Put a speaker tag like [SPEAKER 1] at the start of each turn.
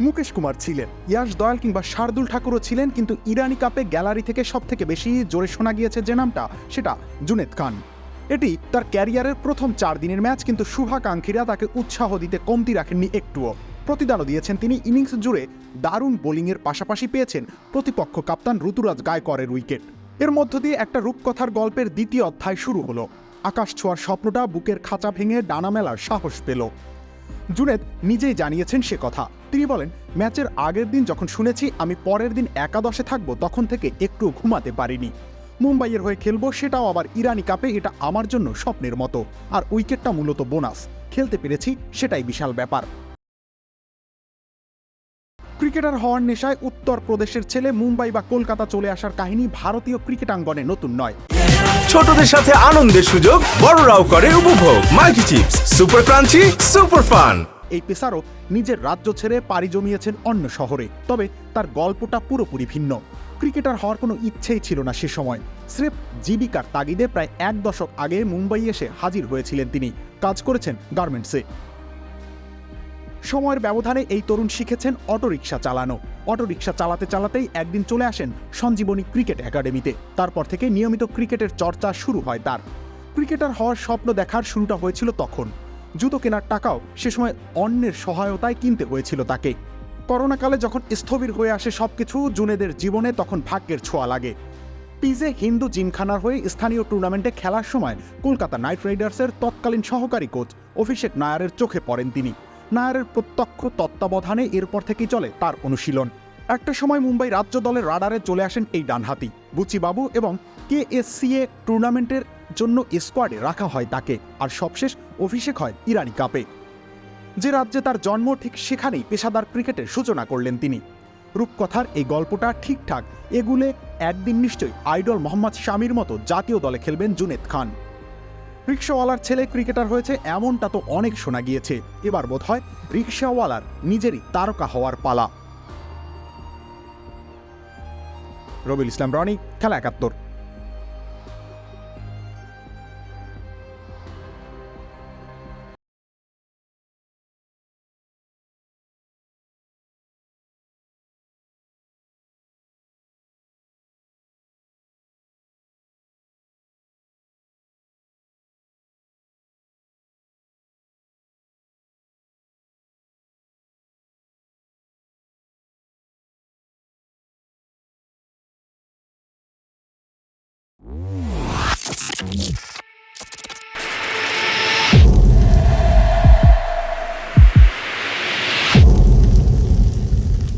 [SPEAKER 1] মুকেশ কুমার ছিলেন। ইয়াশ দয়াল কিংবা শার্দুল ঠাকুরও ছিলেন, কিন্তু ইরানি কাপে গ্যালারি থেকে সব থেকে বেশি জোরে শোনা গিয়েছে যে নামটা, সেটা জুনেদ খান। এটি তার ক্যারিয়ারের প্রথম চার দিনের ম্যাচ, কিন্তু শুভাকাঙ্ক্ষীরা তাকে উৎসাহ দিতে কমতি রাখেননি একটুও। প্রতিদানও দিয়েছেন তিনি ইনিংস জুড়ে দারুণ বোলিংয়ের পাশাপাশি পেয়েছেন প্রতিপক্ষ কাপ্তান ঋতুরাজ গায়করের উইকেট। এর মধ্য দিয়ে একটা রূপকথার গল্পের দ্বিতীয় অধ্যায় শুরু হলো। আকাশ ছোঁয়ার স্বপ্নটা বুকের খাঁচা ভেঙে ডানা মেলার সাহস পেল। জুনেদ নিজেই জানিয়েছেন সে কথা। তিনি বলেন, ম্যাচের আগের দিন যখন শুনেছি আমি পরের দিন একাদশে থাকব, তখন থেকে একটু ঘুমাতে পারিনি। মুম্বাইয়ের হয়ে খেলব, সেটাও আবার ইরানি কাপে, এটা আমার জন্য স্বপ্নের মতো। আর উইকেটটা মূলত বোনাস। খেলতে পেরেছি, সেটাই বিশাল ব্যাপার। ক্রিকেটার হওয়ার নেশায় উত্তরপ্রদেশের ছেলে মুম্বাই বা কলকাতা চলে আসার কাহিনী ভারতীয় ক্রিকেটাঙ্গনে নতুন নয়।
[SPEAKER 2] ছোটদের সাথে আনন্দের সুযোগ, বড়রাও করে উপভোগ। Multi chips super crunchy, super fun.
[SPEAKER 1] এই পেসারও নিজের রাজ্য ছেড়ে পাড়ি জমিয়েছেন অন্য শহরে। তবে তার গল্পটা পুরোপুরি ভিন্ন। ক্রিকেটার হওয়ার কোনো ইচ্ছেই ছিল না সে সময়। স্রেফ জীবিকার তাগিদে প্রায় এক দশক আগে মুম্বাই এসে হাজির হয়েছিলেন তিনি। কাজ করেছেন গার্মেন্টসে। সময়ের ব্যবধানে এই তরুণ শিখেছেন অটোরিকশা চালানো। অটোরিকশা চালাতে চালাতেই একদিন চলে আসেন সঞ্জীবনী ক্রিকেট একাডেমিতে। তারপর থেকে নিয়মিত ক্রিকেটের চর্চা শুরু হয় তার। ক্রিকেটার হওয়ার স্বপ্ন দেখার শুরুটা হয়েছিল তখন। জুতো কেনার টাকাও সে সময় অন্যের সহায়তায় কিনতে হয়েছিল তাকে। করোনাকালে যখন স্থবির হয়ে আসে সবকিছু, জুনেদের জীবনে তখন ভাগ্যের ছোঁয়া লাগে। পিজে হিন্দু জিমখানার হয়ে স্থানীয় টুর্নামেন্টে খেলার সময় কলকাতা নাইট রাইডার্সের তৎকালীন সহকারী কোচ অভিষেক নায়ারের চোখে পড়েন তিনি। নায়ারের প্রত্যক্ষ তত্ত্বাবধানে এরপর থেকেই চলে তার অনুশীলন। একটা সময় মুম্বাই রাজ্য দলের রাডারে চলে আসেন এই ডানহাতি, বুচিবাবু এবং কে এ টুর্নামেন্টের জন্য স্কোয়াডে রাখা হয় তাকে, আর সবশেষ অভিষেক হয় ইরানি কাপে যে রাজ্যে তার জন্ম, ঠিক সেখানেই পেশাদার ক্রিকেটের সূচনা করলেন তিনি। রূপকথার এই গল্পটা ঠিকঠাক এগুলে একদিন নিশ্চয়ই আইডল মোহাম্মদ শামির মতো জাতীয় দলে খেলবেন জুনেদ খান। রিক্সাওয়ালার ছেলে ক্রিকেটার হয়েছে এমনটা তো অনেক শোনা গিয়েছে। এবার বোধ হয় রিক্সাওয়ালার নিজেরই তারকা হওয়ার পালা। রবিল ইসলাম, রনি, খেলা একাত্তর। Thank you.